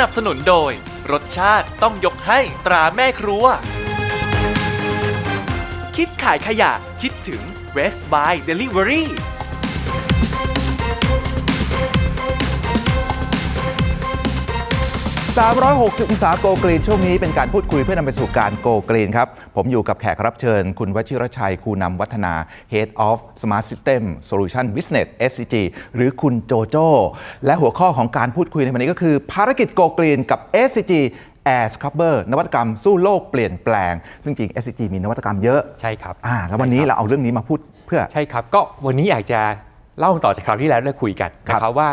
นับสนุนโดย รสชาติต้องยกให้ตราแม่ครัว คิดขายขยะคิดถึง West by Delivery 360องศาโกกรีนช่วงนี้เป็นการพูดคุยเพื่อนำไปสู่การโกกรีนครับ ผมอยู่กับแขกรับเชิญ คุณวชิรชัย คูนำวัฒนา Head of Smart System Solution Business SCG หรือคุณโจโจและหัวข้อของการพูดคุยในวันนี้ก็คือ ภารกิจโกกรีนกับ SCG Air Scrubber นวัตกรรมสู้โลกเปลี่ยนแปลง ซึ่งจริง SCG มีนวัตกรรมเยอะใช่ครับอ่าแล้ววันนี้เราเอาเรื่องนี้มาพูดเพื่อใช่ครับ ก็วันนี้อยากจะเล่าต่อจากคราวที่แล้วได้คุยกันครับนะครับว่า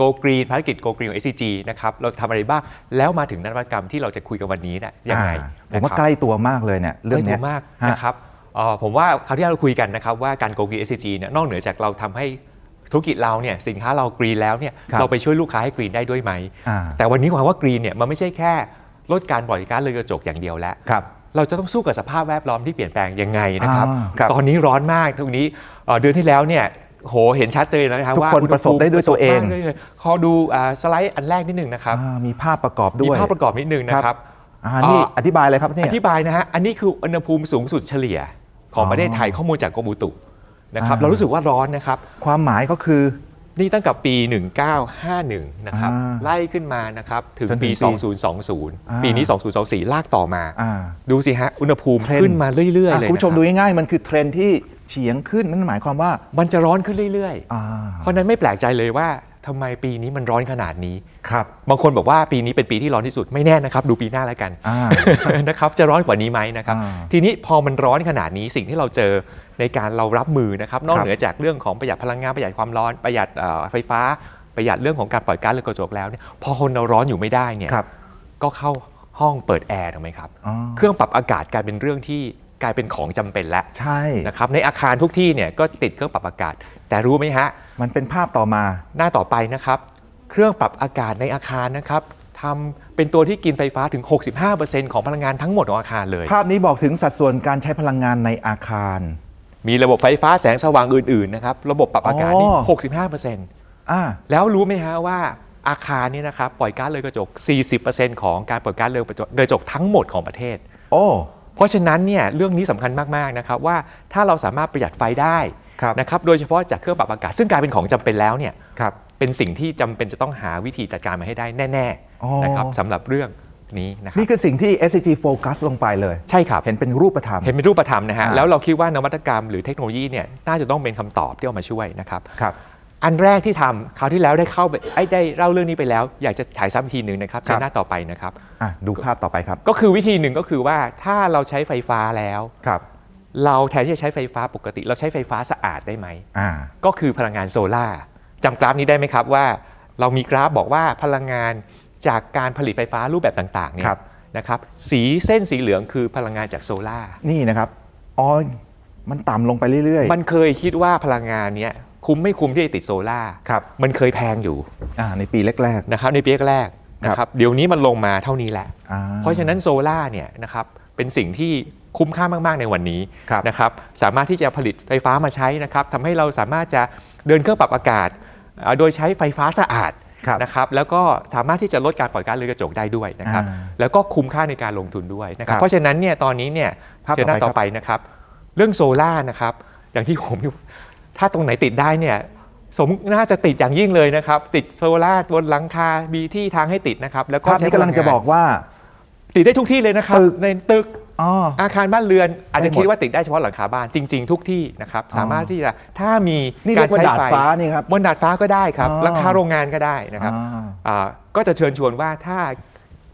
Go Green ภารกิจ Go Green ของ SCG นะครับเราทำอะไรบ้าง แล้วมาถึงนวัตกรรมที่เราจะคุยกันวันนี้เนี่ยยังไงอ่าผมนะว่าครับใกล้ตัวมากเลยเนี่ยเรื่องเนี้ย ใกล้ตัวมากฮะนะครับเอ่อผมว่าคราวที่แล้วเราคุยกันนะครับว่าการ Go Green SCG เนี่ยนอกเหนือจากเราทำให้ธุรกิจเราเนี่ยสินค้าเรากรีนแล้วเนี่ยครับ เราไปช่วยลูกค้าให้กรีนได้ด้วยไหม อ่าแต่วันนี้ความว่ากรีนเนี่ยมันไม่ใช่แค่ลดการปล่อยก๊าซเรือนกระจกอย่างเดียวแล้ว ครับ เราจะต้องสู้กับสภาพแวดล้อมที่เปลี่ยนแปลงยังไงนะครับ อ่าครับตอนนี้ร้อนมากตรงนี้เอ่อเดือนที่แล้วเนี่ย โหเห็นชัดเลยนะครับทุกว่าคนอุณหประสบภูมิได้ด้วยตัวเองประสบมากลยขอดูอ่าสไลด์อันแรกนิดหนึ่งนะครับอ่ามีภาพประกอบด้มีวยภาพประกอบนิดหนึงนะครับอ่านี่อ่าอธิบายเลยครับเนี่อยธิบายนะฮะอันนี้คืออุณหภูมิสูงสุดเฉลี่ยของอ๋อประเทศไทยข้อมูลจากกรมอุตุนะครับอ่าเรารู้สึกว่าร้อนนะครับ ความหมายก็คือนี่ตั้งแต่ปี 1951 นะครับอ่าไล่ขึ้นมานะครับ ถึงจนถึงปีปี 2020 ปีนี้ 2024 ลากต่อมาอ่าดูสิฮะ อุณหภูมิเทรนด์ขึ้นมาเรื่อยๆอะเลยคุณผู้ชมนะดูครับง่ายๆ มันคือเทรนด์ที่ เฉียงขึ้นนั่นหมายความว่ามันจะร้อนขึ้นเรื่อยอ่าๆ เพราะฉะนั้นไม่แปลกใจเลยว่าทำไมปีนี้มันร้อนขนาดนี้ ครับบางคนบอกว่าปีนี้เป็นปีที่ร้อนที่สุดไม่แน่นะครับดูปีหน้าแล้วกัน อ่า นะครับจะร้อนกว่านี้ไหมนะครับ อ่าทีนี้พอมันร้อนขนาดนี้สิ่งที่เราเจอในการเรารับมือนะครับ นอกครับเหนือจากเรื่องของประหยัดพลังงานประหยัดความร้อนประหยัดเอ่อไฟฟ้า ประหยัดเรื่องของการปล่อยก๊าซเรือนกระจกแล้วเนี่ยพอคนเราร้อนอยู่ไม่ได้เนี่ยครับก็เข้าห้องเปิดแอร์ถูกไหมครับ อ๋อ เครื่องปรับอากาศกลายเป็นเรื่องที่ กลายเป็นของจำเป็นแล้วใช่ นะครับในอาคารทุกที่เนี่ยก็ติดเครื่องปรับอากาศ แต่รู้ไหมฮะ มันเป็นภาพต่อมา หน้าต่อไปนะครับ เครื่องปรับอากาศในอาคารนะครับทำเป็นตัวที่กินไฟฟ้าถึง 65%ของพลังงานทั้งหมดของอาคารเลย ภาพนี้บอกถึงสัดส่วนการใช้พลังงานในอาคาร มีระบบไฟฟ้าแสงสว่างอื่นๆนะครับระบบปรับอากาศนี่อ๋อ65%อ่าแล้วรู้ไหมฮะว่าอาคารเนี่ยนะครับปล่อยก๊าซเรือนกระจก 40%ของการปล่อยก๊าซเรือนกระจกเรือนกระจกทั้งหมดของประเทศ โอ้ เพราะฉะนั้นเนี่ยเรื่องนี้สำคัญมากๆนะครับว่าถ้าเราสามารถประหยัดไฟได้ครับนะครับโดยเฉพาะจากเครื่องปรับอากาศ ซึ่งกลายเป็นของจำเป็นแล้วเนี่ยครับเป็นสิ่งที่จำเป็นจะต้องหาวิธีจัดการมาให้ได้แน่อ๋อๆนะครับสำหรับเรื่องนี้นะครับนี่คือสิ่งที่ SCG โฟกัสลงไปเลย ใช่ครับ เห็นเป็นรูปธรรม เห็นเป็นรูปธรรมนะฮะอ่าแล้วเราคิดว่านวัตกรรมหรือเทคโนโลยีเนี่ยน่าจะต้องเป็นคำตอบที่เอามาช่วยนะครับครับ อันแรกที่ทำคราวที่แล้วได้เข้าไปไอ้ได้เล่าเรื่องนี้ไปแล้ว อยากจะฉายซ้ำอีกทีหนึ่งนะครับครับเชิญหน้าต่อไปนะครับ อะดูภาพต่อไปครับ ก็คือวิธีหนึ่งก็คือว่าถ้าเราใช้ไฟฟ้าแล้ว ครับ เราแทนที่จะใช้ไฟฟ้าปกติ เราใช้ไฟฟ้าสะอาดได้ไหม อ่า ก็คือพลังงานโซลาร์จำกราฟนี้ได้ไหมครับว่า เรามีกราฟบอกว่าพลังงานจากการผลิตไฟฟ้ารูปแบบต่างๆเนี่คยรับนะครับสีเส้นสีเหลืองคือพลังงานจากโซลาร์นี่นะครับ อ๋อ มันต่ำลงไปเรื่อย มันเคยคิดว่าพลังงานเนี้ย คุ้มไม่คุ้มที่จะติดโซลาร์ครับมันเคยแพงอยู่ๆอ่าในปีแรกนะครับในปีแรกๆนะครับเดี๋ยวนี้มันลงมาเท่านี้แหละๆอ่าเพราะฉะนั้นโซล่าเนี่ยนะครับเป็นสิ่งที่คุ้มค่ามาก ๆ ในวันนี้ครับนะครับสามารถที่จะผลิตไฟฟ้ามาใช้นะครับทำให้เราสามารถจะเดินเครื่องปรับอากาศเอ่อโดยใช้ไฟฟ้าสะอาดครับนะครับแล้วก็สามารถที่จะลดการปล่อยก๊าซเรือนกระจกได้ด้วยนะครับอ่าแล้วก็คุ้มค่าในการลงทุนด้วยนะครัครับบเพราะฉะนั้นเนี่ยตอนนี้เนี่ยภาพเชิญหน้าต่ต่ออไปไปครับนะครับ เรื่องโซล่านะครับอย่างที่ผม ถ้าตรงไหนติดได้เนี่ยสมน่าจะติดอย่างยิ่งเลยนะครับ ติดโซล่าบนหลังคามีที่ทางให้ติดนะครับ แล้วก็ภาพใช้นี้กำลังจะบอกว่า ติดได้ทุกที่เลยนะครับ ตึก ในตึกอ๋อ อาคารบ้านเรือน อาจจะได้หมด คิดว่าติดได้เฉพาะหลังคาบ้านจริง ๆ ทุกที่นะครับอ๋อสามารถที่จะถ้ามีนี่การเรียกว่าใช้ดาดไฟ ฟ้านี่ครับ บนดาดฟ้าก็ได้ครับอ๋อ หลังคาโรงงานก็ได้นะครับอ่า อ่าก็จะเชิญชวนว่าถ้า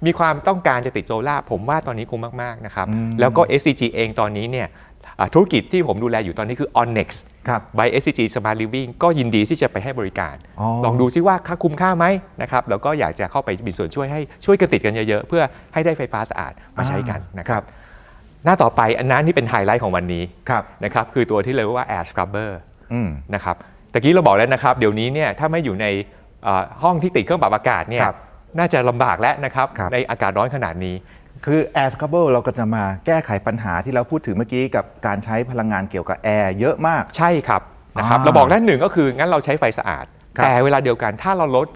มีความต้องการจะติดโซล่าร์ผมว่าตอนนี้คุ้มมาก ๆ นะครับ อืม แล้วก็ SCG เองตอนนี้เนี่ยอ่า ธุรกิจที่ผมดูแลอยู่ตอนนี้คือ Onnex ครับ by SCG Smart Living ก็ยินดีที่จะไปให้บริการ อ๋อ ลองดูซิว่าค่าคุ้มค่าไหมนะครับแล้วก็อยากจะเข้าไปมีส่วนช่วยให้ช่วยกันติดกันเยอะๆ เพื่อให้ได้ไฟฟ้าสะอาดมาใช้กันนะคครัรับบหน้าต่อไปอันนั้นที่เป็นไฮไลท์ของวันนี้ครับ นะครับคือตัวที่เรียกว่า Air Scrubber อืม นะครับตะกี้เราบอกแล้วนะครับ เดี๋ยวนี้เนี่ยถ้าไม่อยู่ในเอ่อห้องที่ติดเครื่องปรับอากาศเนี่ยครับน่าจะลำบากแล้วนะครับ ครับในอากาศร้อนขนาดนี้ คือ Air Scrubber เราก็จะมาแก้ไขปัญหาที่เราพูดถึงเมื่อกี้กับการใช้พลังงานเกี่ยวกับแอร์เยอะมาก ใช่ครับนะครับอ่าเราบอกด้านหนึ่งก็คืองั้นเราใช้ไฟสะอาด ครับ แต่เวลาเดียวกันถ้าเราลด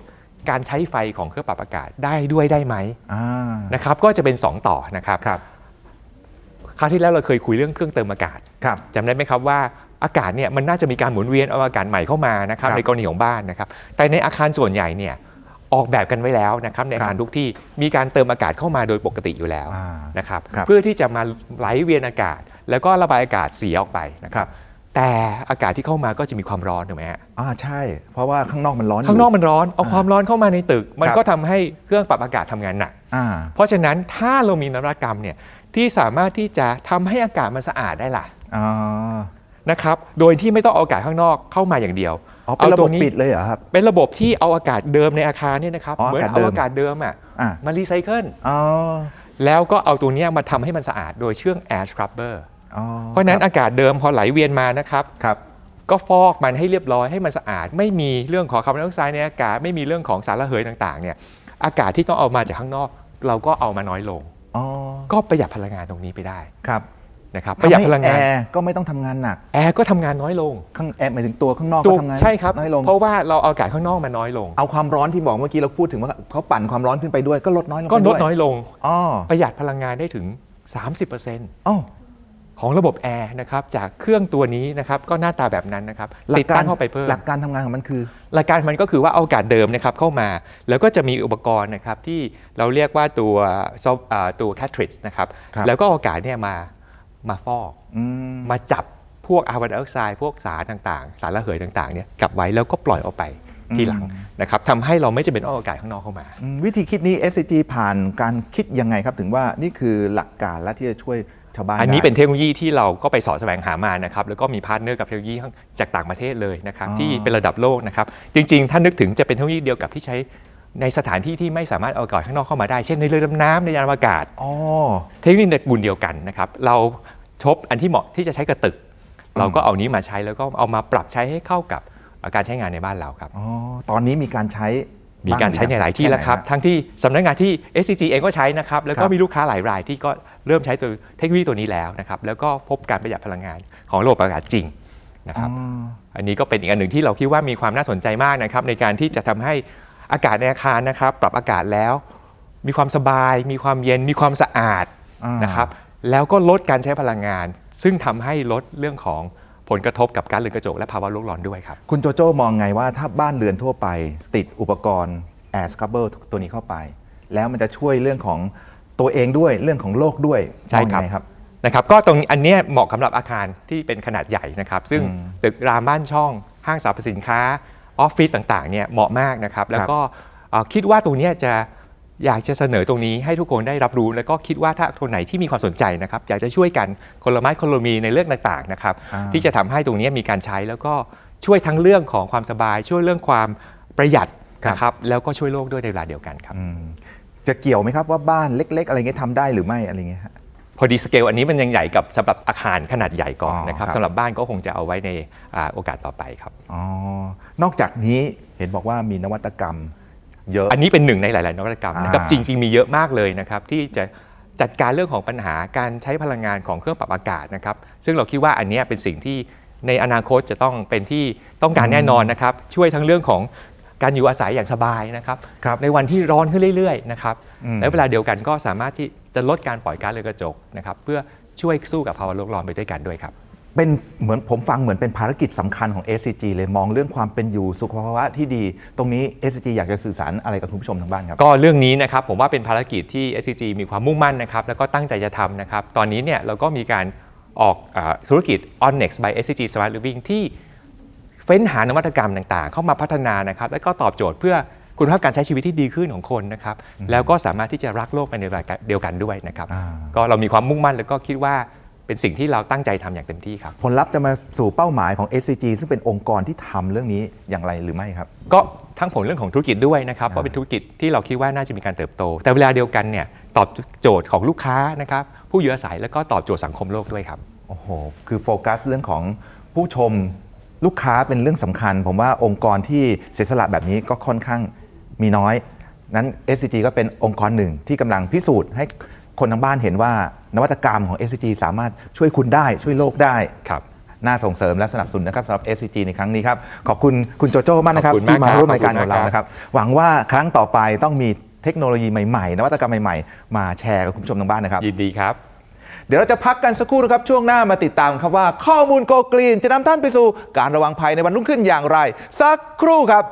การใช้ไฟของเครื่องปรับอากาศได้ด้วยได้ไหมอ่านะครับก็จะเป็น 2 ต่อนะครับครับคราวที่แล้วเราเคยคุยเรื่องเครื่องเติมอากาศครับ จำได้ไหมครับว่าอากาศเนี่ยมันน่าจะมีการหมุนเวียนเอาอากาศใหม่เข้ามานะครับครับ ในกรณีของบ้านนะครับแต่ในอาคารส่วนใหญ่เนี่ย ออกแบบกันไว้แล้วนะครับในอาคารครับทุกที่มีการเติมอากาศเข้ามาโดยปกติอยู่แล้วอ่านะครับครับเพื่อที่จะมาไหลเวียนอากาศ แล้วก็ระบายอากาศเสียออกไปนะคครัรับบแต่อากาศที่เข้ามาก็จะมีความร้อนถูกไหมฮะอ่าใช่ เพราะว่าข้างนอกมันร้อนยู่ข้างนอกมันร้อนเอาความร้อนเข้ามาในตึก มันครับก็ทำให้เครื่องปรับอากาศทำงานหนักอ่าเพราะฉะนั้นถ้าเรามีนวัตกรรมเนี่ยที่สามารถที่จะทำให้อากาศมันสะอาดได้ล่ะอ๋อนะครับ โดยที่ไม่ต้องเอาอากาศข้างนอกเข้ามาอย่างเดียว อ๋อเป็นระบบตัวนี้ปิดเลยเหรอครับ เป็นระบบที่เอาอากาศเดิมในอาคารเนี่ยนะครับ อ๋อเหมือนอากาศเอาเดิมอากาศเดิมอะอ่ามารีไซเคิล อ๋อแล้วก็เอาตัวเนี้ยมาทำให้มันสะอาดโดยเครื่อง air scrubber อ๋อเพราะฉะนั้นอากาศเดิมพอไหลเวียนมานะครับ ครับ ก็ฟอกมันให้เรียบร้อยให้มันสะอาด ไม่มีเรื่องของคาร์บอนไดออกไซด์ในอากาศไม่มีเรื่องของสารระเหยต่างๆเนี่ยอากาศที่ต้องเอามาจากข้างนอก เราก็เอามาน้อยลง อ๋อก็ประหยัดพลังงานตรงนี้ไปได้ ครับ นะครับประหยัดพลังแองานร์ก็ไม่ต้องทำงานหนักแอร์ก็ทำงานน้อยลงข้างแอร์หมายถึงตัวข้างนอกถูก็กทำงานใช่ครับน้อยลงเพราะว่าเราเอาอากาศข้างนอกมาน้อยลง เอาความร้อนที่บอกเมื่อกี้เราพูดถึงว่าเขาปั่นความร้อนขึ้นไปด้วยก็ลดน้อยลงก็ไปลด้ดวยน้อยลงอ๋อประหยัดพลังงานได้ถึง 30%อ๋อของระบบแอร์นะครับจากเครื่องตัวนี้นะครับก็หน้าตาแบบนั้นนะครับหลัติดกกาตั้รงเข้าไปเพิ่มหลักการทำงานของมันคือ หลักการมันก็คือว่าเอาอากาศเดิมนะครับเข้ามา แล้วก็จะมีอุปกรณ์นะครับที่เราเรียกว่าตัวซอฟอ่าตัว cartridge นะครับครับแล้วก็เอาอากาศเนี่ยมา มาฟอกอืมมาจับพวกคาร์บอนไดออกไซด์พวกสารต่างๆ สารระเหยต่างๆเนี่ยกลับไว้แล้วก็ปล่อยออกไปทีหลังนะครับทำให้เราไม่จำเป็นต้องเอาอากาศข้างนอกเข้ามาอืมวิธีคิดนี้ SCG ผ่านการคิดยังไงครับถึงว่านี่คือหลักการและที่จะช่วยชาวบ้านอันนี้ได้เป็นเทคโนโลยีที่เราก็ไปสอดแสวงหามานะครับแล้วก็มีพาร์ทเนอร์กับเทคโนโลยีจากต่างประเทศเลยนะครับอ๋อที่เป็นระดับโลกนะครับจริง ๆ ถ้านึกถึงจะเป็นเทคโนโลยีเดียวกับที่ใช้ ในสถานที่ที่ไม่สามารถเอาอากาศข้างนอกเข้ามาได้ เช่นในเรือดำน้ำในยานอวกาศ อ๋อ เทคโนโลยีในบุญเดียวกันนะครับ เราชบอันที่เหมาะที่จะใช้กับตึก เราก็เอานี้มาใช้แล้วก็เอามาปรับใช้ให้เข้ากับการใช้งานในบ้านเราครับ อ๋อ ตอนนี้มีการใช้มีการใช้ในหลายที่แล้วครับค่ไนทั้งที่สำนักงานที่ SCG เองก็ใช้นะครับ แล้วคก็รับมีลูกค้าหลายรายที่ก็เริ่มใช้ตัวเทคโนโลยีตัวนี้แล้วนะครับ แล้วก็พบการประหยัดพลังงานของระบบอากาศจริงนะครับอ๋ออันนี้ก็เป็นอีกอันหนึ่งที่เราคิดว่ามีความน่าสนใจมากนะครับในการที่จะทำให้ อากาศในอาคารนะครับปรับอากาศแล้ว มีความสบาย มีความเย็นมีความสะอาดอ่านนะครับแล้วก็ลดการใช้พลังงาน ซึ่งทำให้ลดเรื่องของผลกระทบกับการเรือนกระจกและภาวะโลกร้อนด้วยครับ คุณโจโจ้มองไงว่าถ้าบ้านเรือนทั่วไป ติดอุปกรณ์ Air Scrubber ตัวนี้เข้าไป แล้วมันจะช่วยเรื่องของตัวเองด้วยเรื่องของโลกด้วยใช่มองครับยังไงครับนะครับก็ตรงอันเนี้ยเหมาะสำหรับอาคารที่เป็นขนาดใหญ่นะครับ ซึ่งอืมตึกรามบ้านช่องห้างสรรพสินค้า ออฟฟิศต่างๆเนี่ยเหมาะมากนะครับ แล้วก็เอ่อคิดว่าตรงเนี้ยจะอยากจะเสนอตรงนี้ให้ทุกคนได้รับรู้ แล้วก็คิดว่าถ้าคนไหนที่มีความสนใจนะครับ อยากจะช่วยกันคนละไม้คนละมีในเรื่องต่างๆนะครับอ่าที่จะทำให้ตรงเนี้ยมีการใช้แล้วก็ช่วยทั้งเรื่องของความสบาย ช่วยเรื่องความประหยัดนะครับแล้วก็ช่วยโลกด้วยในเวลาเดียวกันครับอืมจะเกี่ยวไหมครับว่าบ้านเล็ก ๆ อะไรเงี้ยทำได้หรือไม่อะไรเงี้ยฮะพ อดีสเกลอันนี้มันยังใหญ่กับสำหรับอาคารขนาดใหญ่ก่อนอ๋อนะครับครับ สำหรับบ้านก็คงจะเอาไว้ในอ่าโอกาสต่อไปครับ อ๋อนอกจากนี้เห็นบอกว่ามีนวัตกรรม เยอะ อันนี้เป็นหนึ่งในหลาย ๆ นวัตกรรมนะครับอ่า จริง ๆ มีเยอะมากเลยนะครับที่จะจัดการเรื่องของปัญหาการใช้พลังงานของเครื่องปรับอากาศนะครับซึ่งเราคิดว่าอันเนี้ยเป็นสิ่งที่ในอนาคตจะต้องเป็นที่ต้องการแน่นอนนะครับช่วยทั้งเรื่องของ การอยู่อาศัยอย่างสบายนะครับครับในวันที่ร้อนขึ้นเรื่อยๆนะครับอืมและเวลาเดียวกันก็สามารถที่จะลดการปล่อยก๊าซเรือนกระจกนะครับเพื่อช่วยสู้กับภาวะโลกร้อนไปด้วยกันด้วยครับเป็นเหมือนผมฟังเหมือนเป็นภารกิจสำคัญของ SCG เลยมองเรื่องความเป็นอยู่สุขภาวะที่ดี ตรงนี้ SCG อยากจะสื่อสารอะไรกับคุณผู้ชมทางบ้านครับ ก็เรื่องนี้นะครับผมว่าเป็นภารกิจที่ SCG มีความมุ่งมั่นนะครับแล้วก็ตั้งใจจะทำนะครับ ตอนนี้เนี่ยเราก็มีการออกเออธุรกิจ On Next by SCG Smart Living ที่ เฟ้นหานวัตกรรมต่างๆ เข้ามาพัฒนานะครับแล้วก็ตอบโจทย์เพื่อคุณภาพการใช้ชีวิตที่ดีขึ้นของคนนะครับแล้วก็สามารถที่จะรักโลกไปในเวลาเดียวกันด้วยนะครับอ่าก็เรามีความมุ่งมั่นแล้วก็คิดว่าเป็นสิ่งที่เราตั้งใจทำอย่างเต็มที่ครับ ผลลัพธ์จะมาสู่เป้าหมายของ SCG ซึ่งเป็นองค์กรที่ทำเรื่องนี้อย่างไรหรือไม่ครับ ก็ทั้งผลเรื่องของธุรกิจด้วยนะครับอ่าเพราะเป็นธุรกิจที่เราคิดว่าน่าจะมีการเติบโต แต่เวลาเดียวกันเนี่ยตอบโจทย์ของลูกค้านะครับผู้อยู่อาศัยแล้วก็ตอบโจทย์สังคมโลกด้วยครับโอ้โหคือโฟกัสเรื่องของผู้ชม ลูกค้าเป็นเรื่องสำคัญ ผมว่าองค์กรที่เสียสละแบบนี้ก็ค่อนข้างมีน้อย นั้น SCG ก็เป็นองค์กรหนึ่งที่กำลังพิสูจน์ให้คนทางบ้านเห็นว่านวัตกรรมของ SCG สามารถช่วยคุณได้ช่วยโลกได้ครับน่าส่งเสริมและสนับสนุนนะครับสำหรับ SCG ในครั้งนี้ครับ ขอบคุณคุณโจโจ้มากนะครับขอบคุณมากที่มาครับร่วมรายการขขอบองคุณเรามากนะครับ หวังว่าครั้งต่อไปต้องมีเทคโนโลยีใหม่ๆ นวัตกรรมใหม่ๆ มาแชร์กับคุณผู้ชมทางบ้านนะครับ ยินดีครับ เดี๋ยวเราจะพักกันสักครู่นะครับช่วงหน้ามาติดตามครับว่า ข้อมูลโกกลีนจะนำท่านไปสู่การระวังภัยในวันรุ่งขึ้นอย่างไร สักครู่ครับ